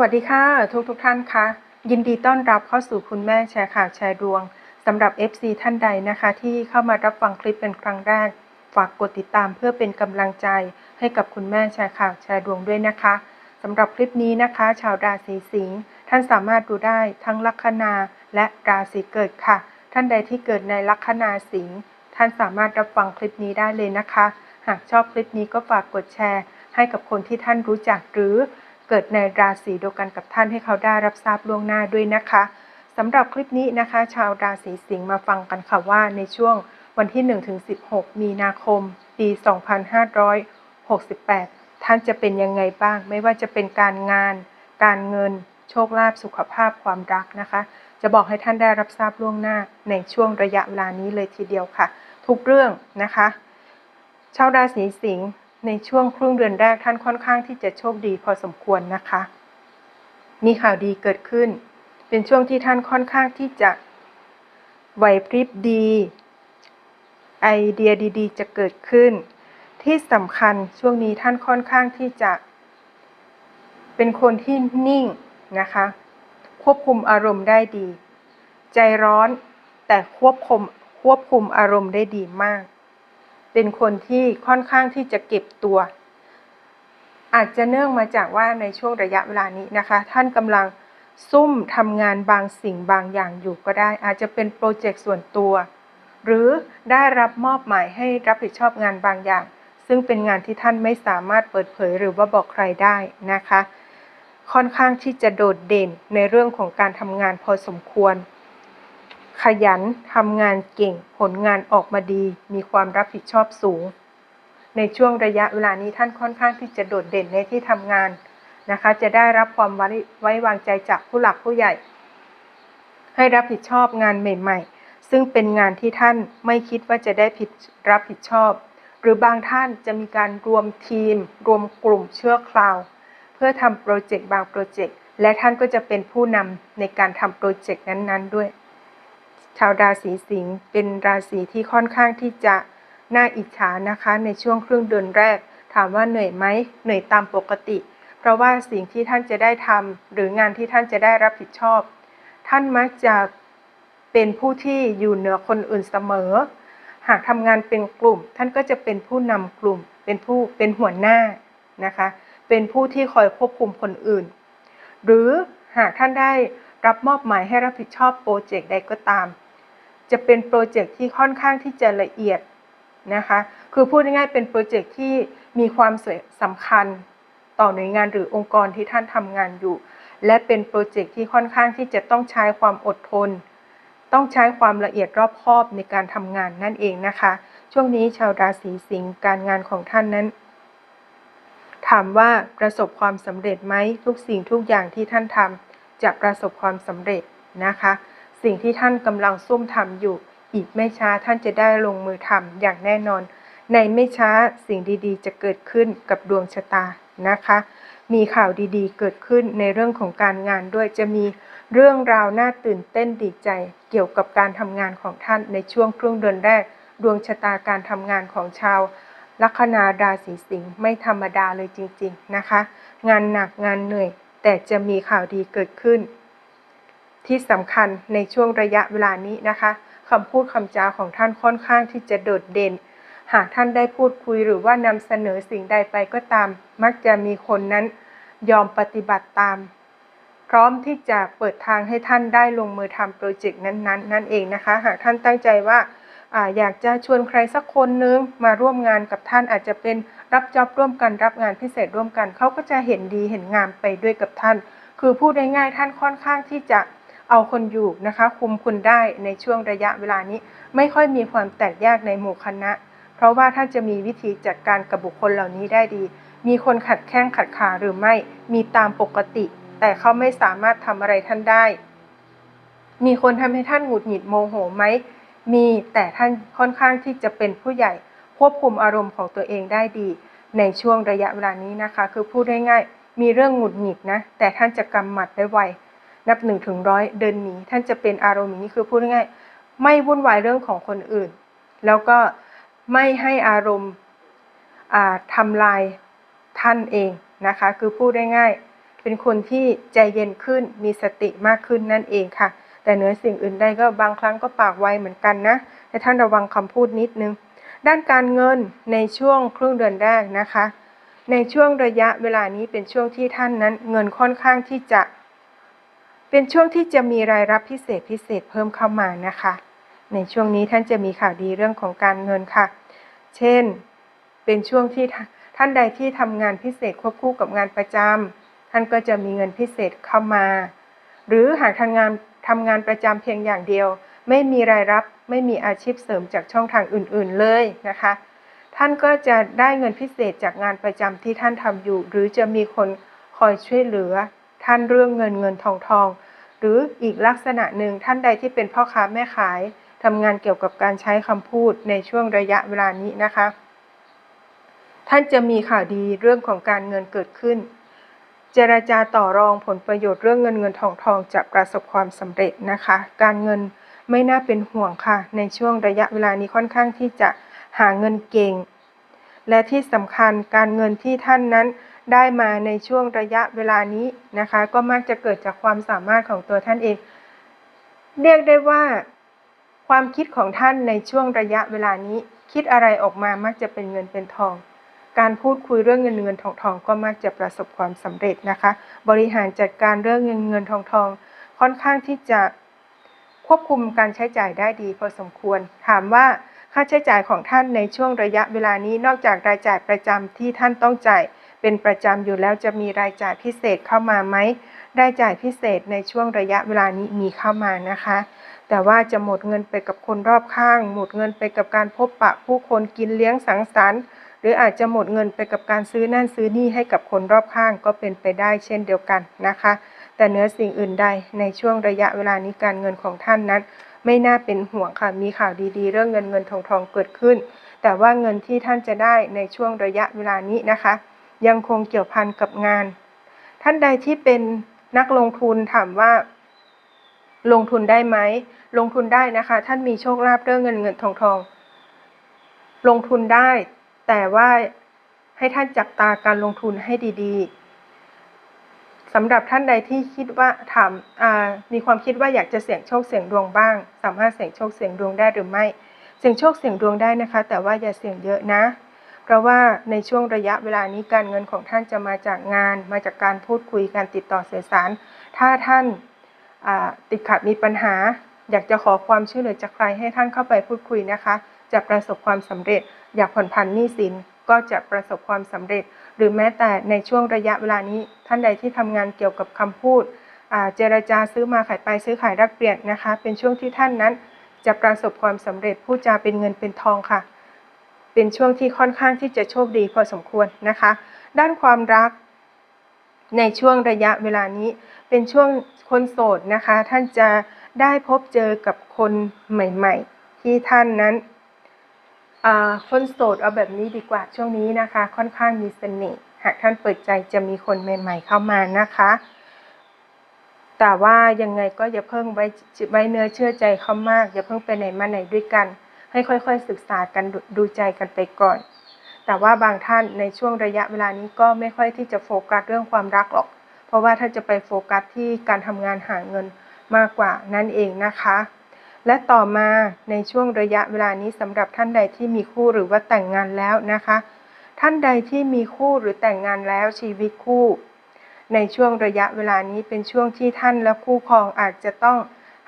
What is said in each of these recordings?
วัสดีค่ะ ทุกทุกท่านคะ ยินดีต้อนรับเข้าสู่คุณแม่แชร์ข่าวแชร์ดวงสำหรับ FC ท่านใดนะคะ ที่เข้ามารับฟังคลิปเป็นครั้งแรก ฝากกดติดตามเพื่อเป็นกำลังใจ ให้กับคุณแม่แชร์ข่าวแชร์ดวงด้วยนะคะสำหรับคลิปนี้นะคะ ชาวราศีสิงห์ท่านสามารถดูได้ทั้งลัคนาและราศีเกิดค่ะ ท่านใดที่เกิดในลัคนาสิงห์ท่านสามารถรับฟังคลิปนี้ได้เลยนะคะ หากชอบคลิปนี้ก็ฝากกดแชร์ ให้กับคนที่ท่านรู้จักหรือ เกิดในราศีเดียวกันกับท่านให้เขาได้รับทราบล่วงหน้าด้วยนะคะสำหรับคลิปนี้นะคะ ชาวราศีสิงห์มาฟังกันค่ะว่าในช่วงวันที่ 1-16 มีนาคม ปี 2568 ท่านจะเป็นยังไงบ้าง ไม่ว่าจะเป็นการงาน การเงิน โชคลาภสุขภาพความรักนะคะ จะบอกให้ท่านได้รับทราบล่วงหน้าในช่วงระยะเวลานี้เลยทีเดียวค่ะ ทุกเรื่องนะคะ ชาวราศีสิงห์ ในช่วงครึ่งเดือนแรกท่านค่อนข้างที่จะโชคดีพอสมควรนะคะ มีข่าวดีเกิดขึ้น เป็นช่วงที่ท่านค่อนข้างที่จะไหวพริบดี ไอเดียดีๆ จะเกิดขึ้น ที่สำคัญช่วงนี้ท่านค่อนข้างที่จะ เป็นคนที่นิ่งนะคะ ควบคุมอารมณ์ได้ดี ใจร้อนแต่ควบคุมควบคุมอารมณ์ได้ดีมาก เป็นคนที่ค่อนข้างที่จะเก็บตัว อาจจะเนื่องมาจากว่าในช่วงระยะเวลานี้นะคะ ท่านกำลังซุ่มทำงานบางสิ่งบางอย่างอยู่ก็ได้ อาจจะเป็นโปรเจกต์ส่วนตัว หรือได้รับมอบหมายให้รับผิดชอบงานบางอย่าง ซึ่งเป็นงานที่ท่านไม่สามารถเปิดเผยหรือว่าบอกใครได้นะคะ ค่อนข้างที่จะโดดเด่นในเรื่องของการทำงานพอสมควร ขยันทำงานเก่ง ผลงานออกมาดี มีความรับผิดชอบสูง ในช่วงระยะเวลานี้ท่านค่อนข้างที่จะโดดเด่นในที่ทำงานนะคะ จะได้รับความไว้ไววางใจจากผู้หลักผู้ใหญ่ ให้รับผิดชอบงานใหม่ ๆ ซึ่งเป็นงานที่ท่านไม่คิดว่าจะได้ผิดรับผิดชอบ หรือบางท่านจะมีการรวมทีม รวมกลุ่มเชื่อคราว เพื่อทำโปรเจกต์บางโปรเจกต์และท่านก็จะเป็นผู้นำในการทำโปรเจกต์นั้นๆด้วย ชาวราศีสิงห์เป็นราศีที่ค่อนข้างที่จะน่าอิจฉานะคะ ในช่วงครึ่งเดือนแรก ถามว่าเหนื่อยไหมเหนื่อยตามปกติ เพราะว่าสิ่งที่ท่านจะได้ทำหรืองานที่ท่านจะได้รับผิดชอบ ท่านมักจะเป็นผู้ที่อยู่เหนือคนอื่นเสมอ หากทำงานเป็นกลุ่ม ท่านก็จะเป็นผู้นำกลุ่ม เป็นผู้เป็นหัวหน้านะคะ เป็นผู้ที่คอยควบคุมคนอื่น หรือหากท่านได้รับมอบหมายให้รับผิดชอบโปรเจกต์ใดก็ตาม จะเป็นโปรเจกต์ที่ค่อนข้างที่จะละเอียดนะคะ คือพูดง่ายๆเป็นโปรเจกต์ที่มีความสำคัญต่อหน่วยงานหรือองค์กรที่ท่านทำงานอยู่ และเป็นโปรเจกต์ที่ค่อนข้างที่จะต้องใช้ความอดทน ต้องใช้ความละเอียดรอบคอบในการทำงานนั่นเองนะคะ ช่วงนี้ชาวราศีสิงห์การงานของท่านนั้น ถามว่าประสบความสำเร็จไหมทุกสิ่งทุกอย่างที่ท่านทำจะประสบความสำเร็จนะคะ สิ่งที่ท่านกำลังซุ่มทำอยู่ อีกไม่ช้าท่านจะได้ลงมือทำอย่างแน่นอน ในไม่ช้าสิ่งดีๆ จะเกิดขึ้นกับดวงชะตานะคะ มีข่าวดีๆ เกิดขึ้นในเรื่องของการงานด้วยจะมีเรื่องราวน่าตื่นเต้นดีใจ เกี่ยวกับการทำงานของท่านในช่วงครึ่งเดือนแรก ดวงชะตาการทำงานของชาวลัคนาราศีสิงห์ไม่ธรรมดาเลยจริง ๆนะคะ งานหนักงานเหนื่อย แต่จะมีข่าวดีเกิดขึ้น ที่สำคัญในช่วงระยะเวลานี้นะคะคำพูดคำจาของท่านค่อนข้างที่จะโดดเด่น หากท่านได้พูดคุยหรือว่านำเสนอสิ่งใดไปก็ตาม มักจะมีคนนั้นยอมปฏิบัติตาม พร้อมที่จะเปิดทางให้ท่านได้ลงมือทำโปรเจกต์นั้นๆนั่นเองนะคะ หากท่านตั้งใจว่าออยากจะชวนใครสักคนนึงมาร่วมงานกับท่านอาจจะเป็นรับจอบร่วมกันรับงานพิเศษร่วมกันเขาก็จะเห็นดีเห็นงามไปด้วยกับท่าน คือพูดง่ายๆท่านค่อนข้างที่จะ เอาคนอยู่นะคะคุมคุณได้ในช่วงระยะเวลานี้ ไม่ค่อยมีความแตกแยกในหมู่คณะ เพราะว่าท่านจะมีวิธีจัดการกับบุคคลเหล่านี้ได้ดี มีคนขัดแข้งขัดขาหรือไม่ มีตามปกติ แต่เขาไม่สามารถทำอะไรท่านได้ มีคนทำให้ท่านหงุดหงิดโมโหไหม มีแต่ท่านค่อนข้างที่จะเป็นผู้ใหญ่ ควบคุมอารมณ์ของตัวเองได้ดี ในช่วงระยะเวลานี้นะคะ คือพูดง่ายๆมีเรื่องหงุดหงิดนะ แต่ท่านจะกำหมัดได้ไว นับหนึ่งถึงร้อยเดินหนีท่านจะเป็นอารมณ์นี้คือพูดง่ายๆไม่วุ่นวายเรื่องของคนอื่น แล้วก็ไม่ให้อารมณ์ทำลายท่านเองนะคะ คือพูดได้ง่าย เป็นคนที่ใจเย็นขึ้นมีสติมากขึ้นนั่นเองค่ะ แต่เหนือสิ่งอื่นใดก็บางครั้งก็ปากไวเหมือนกันนะให้ท่านระวังคำพูดนิดนึง ด้านการเงินในช่วงครึ่งเดือนแรกนะคะ ในช่วงระยะเวลานี้เป็นช่วงที่ท่านนั้น เงินค่อนข้างที่จะ เป็นช่วงที่จะมีรายรับพิเศษพิเศษเพิ่มเข้ามานะคะ ในช่วงนี้ท่านจะมีข่าวดีเรื่องของการเงินค่ะ เช่น เป็นช่วงที่ท่านใดที่ทำงานพิเศษควบคู่กับงานประจำท่านก็จะมีเงินพิเศษเข้ามา หรือหากทำงานทำงานประจำเพียงอย่างเดียว ไม่มีรายรับไม่มีอาชีพเสริมจากช่องทางอื่น ๆเลยนะคะ ท่านก็จะได้เงินพิเศษจากงานประจำที่ท่านทำอยู่ หรือจะมีคนคอยช่วยเหลือ ท่านเรื่องเงินเงินทองทอง หรืออีกลักษณะหนึ่งท่านใดที่เป็นพ่อค้าแม่ขายทำงานเกี่ยวกับการใช้คำพูดในช่วงระยะเวลานี้นะคะ ท่านจะมีข่าวดีเรื่องของการเงินเกิดขึ้น เจรจาต่อรองผลประโยชน์เรื่องเงินเงินทองทองจะประสบความสำเร็จนะคะ การเงินไม่น่าเป็นห่วงค่ะ ในช่วงระยะเวลานี้ค่อนข้างที่จะหาเงินเก่ง และที่สำคัญการเงินที่ท่านนั้น ได้มาในช่วงระยะเวลานี้นะคะ ก็มักจะเกิดจากความสามารถของตัวท่านเอง เรียกได้ว่า ความคิดของท่านในช่วงระยะเวลานี้ คิดอะไรออกมามักจะเป็นเงินเป็นทอง การพูดคุยเรื่องเงินเงินทองทองก็มักจะประสบความสำเร็จนะคะ บริหารจัดการเรื่องเงินเงินทองทอง ค่อนข้างที่จะควบคุมการใช้จ่ายได้ดีพอสมควร ถามว่าค่าใช้จ่ายของท่านในช่วงระยะเวลานี้นอกจากรายจ่ายประจำที่ท่านต้องจ่าย เป็นประจำอยู่แล้วจะมีรายจ่ายพิเศษเข้ามาไหมรายจ่ายพิเศษในช่วงระยะเวลานี้มีเข้ามานะคะ แต่ว่าจะหมดเงินไปกับคนรอบข้าง หมดเงินไปกับการพบปะผู้คนกินเลี้ยงสังสรรค์ หรืออาจจะหมดเงินไปกับการซื้อนั่นซื้อนี่ให้กับคนรอบข้างก็เป็นไปได้เช่นเดียวกันนะคะ แต่เนื้อสิ่งอื่นใดในช่วงระยะเวลานี้การเงินของท่านนั้น ไม่น่าเป็นห่วงค่ะ มีข่าวดีๆ เรื่องเงินเงินทองทองเกิดขึ้น แต่ว่าเงินที่ท่านจะได้ในช่วงระยะเวลานี้นะคะ ยังคงเกี่ยวพันกับงาน ท่านใดที่เป็นนักลงทุนถามว่า ลงทุนได้ไหม ลงทุนได้นะคะ ท่านมีโชคลาภเรื่องเงินเงินทองทอง ลงทุนได้ แต่ว่าให้ท่านจับตาการลงทุนให้ดีๆสำหรับท่านใดที่คิดว่าถามมีความคิดว่าอยากจะเสี่ยงโชคเสี่ยงดวงบ้าง สามารถเสี่ยงโชคเสี่ยงดวงได้หรือไม่ เสี่ยงโชคเสี่ยงดวงได้นะคะ แต่ว่าอย่าเสี่ยงเยอะนะ เพราะว่าในช่วงระยะเวลานี้การเงินของท่านจะมาจากงาน มาจากการพูดคุยการติดต่อสื่อสาร ถ้าท่านติดขัดมีปัญหา อยากจะขอความช่วยเหลือจากใครให้ท่านเข้าไปพูดคุยนะคะ จะประสบความสำเร็จ อยากผ่อนผันหนี้สินก็จะประสบความสำเร็จ หรือแม้แต่ในช่วงระยะเวลานี้ ท่านใดที่ทำงานเกี่ยวกับคำพูดเจรจาซื้อมาขายไปซื้อขายรักเปลี่ยนนะคะ เป็นช่วงที่ท่านนั้น จะประสบความสำเร็จพูดจาเป็นเงินเป็นทองค่ะ เป็นช่วงที่ค่อนข้างที่จะโชคดีพอสมควรนะคะ ด้านความรักในช่วงระยะเวลานี้ เป็นช่วงคนโสดนะคะ ท่านจะได้พบเจอกับคนใหม่ๆ ที่ท่านนั้นคนโสดเอาแบบนี้ดีกว่าช่วงนี้นะคะ ค่อนข้างมีเสน่ห์หากท่านเปิดใจจะมีคนใหม่ ๆ เข้ามานะคะ แต่ว่ายังไงก็อย่าเพิ่งไว้ไว้เนื้อเชื่อใจเขามาก อย่าเพิ่งไปไหนมาไหนด้วยกัน ให้ค่อยๆศึกษากันดูใจกันไปก่อน แต่ว่าบางท่านในช่วงระยะเวลานี้ก็ไม่ค่อยที่จะโฟกัสเรื่องความรักหรอก เพราะว่าท่านจะไปโฟกัสที่การทำงานหาเงินมากกว่านั่นเองนะคะ และต่อมาในช่วงระยะเวลานี้สำหรับท่านใดที่มีคู่หรือว่าแต่งงานแล้วนะคะ ท่านใดที่มีคู่หรือแต่งงานแล้วชีวิตคู่ ในช่วงระยะเวลานี้เป็นช่วงที่ท่านและคู่ครองอาจจะต้อง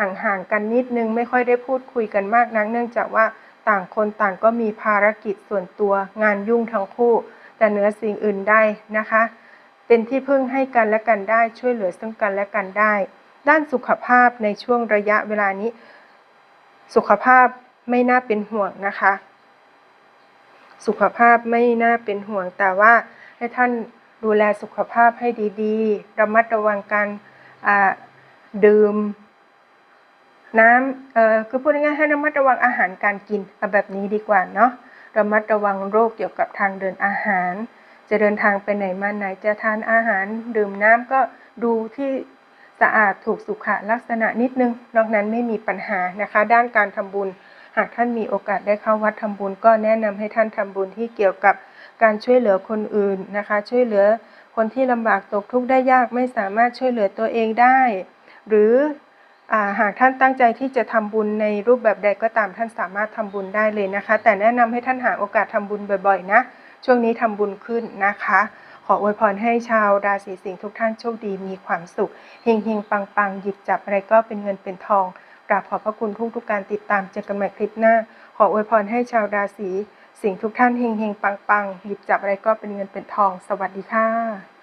ห่างๆกันนิดนึงไม่ค่อยได้พูดคุยกันมากนัก เนื่องจากว่าต่างคนต่างก็มีภารกิจส่วนตัวงานยุ่งทั้งคู่ แต่เหนือสิ่งอื่นได้นะคะ เป็นที่พึ่งให้กันและกันได้ช่วยเหลือซึ่งกันและกันได้ ด้านสุขภาพในช่วงระยะเวลานี้ สุขภาพไม่น่าเป็นห่วงนะคะ สุขภาพไม่น่าเป็นห่วงแต่ว่าให้ท่านดูแลสุขภาพให้ดีๆ ระมัดระวังการดื่ม น้ำเอ่อคือพูดง่ายๆให้ระมัดระวังอาหารการกินเอาแบบนี้ดีกว่าเนาะระมัดระวังโรคเกี่ยวกับทางเดินอาหาร จะเดินทางไปไหนมาไหนจะทานอาหาร ดื่มน้ำก็ดูที่สะอาดถูกสุขลักษณะนิดนึง นอกนั้นไม่มีปัญหานะคะ ด้านการทำบุญ หากท่านมีโอกาสได้เข้าวัดทำบุญ ก็แนะนำให้ท่านทำบุญที่เกี่ยวกับการช่วยเหลือคนอื่นนะคะ ช่วยเหลือคนที่ลำบากตกทุกข์ได้ยากไม่สามารถช่วยเหลือตัวเองได้ หรือ หากท่านตั้งใจที่จะทำบุญในรูปแบบใดก็ตามท่านสามารถทำบุญได้เลยนะคะ แต่แนะนำให้ท่านหาโอกาสทำบุญบ่อยๆนะ ช่วงนี้ทำบุญขึ้นนะคะ ขออวยพรให้ชาวราศีสิงห์ทุกท่านโชคดีมีความสุขเฮงเฮงปังปังๆหยิบจับอะไรก็เป็นเงินเป็นทองกราบขอบพระคุณทุกทุกการติดตามเจอกันใหม่คลิปหน้า ขออวยพรให้ชาวราศีสิงห์ทุกท่านเฮงเฮงปังปังๆหยิบจับอะไรก็เป็นเงินเป็นทอง สวัสดีค่ะ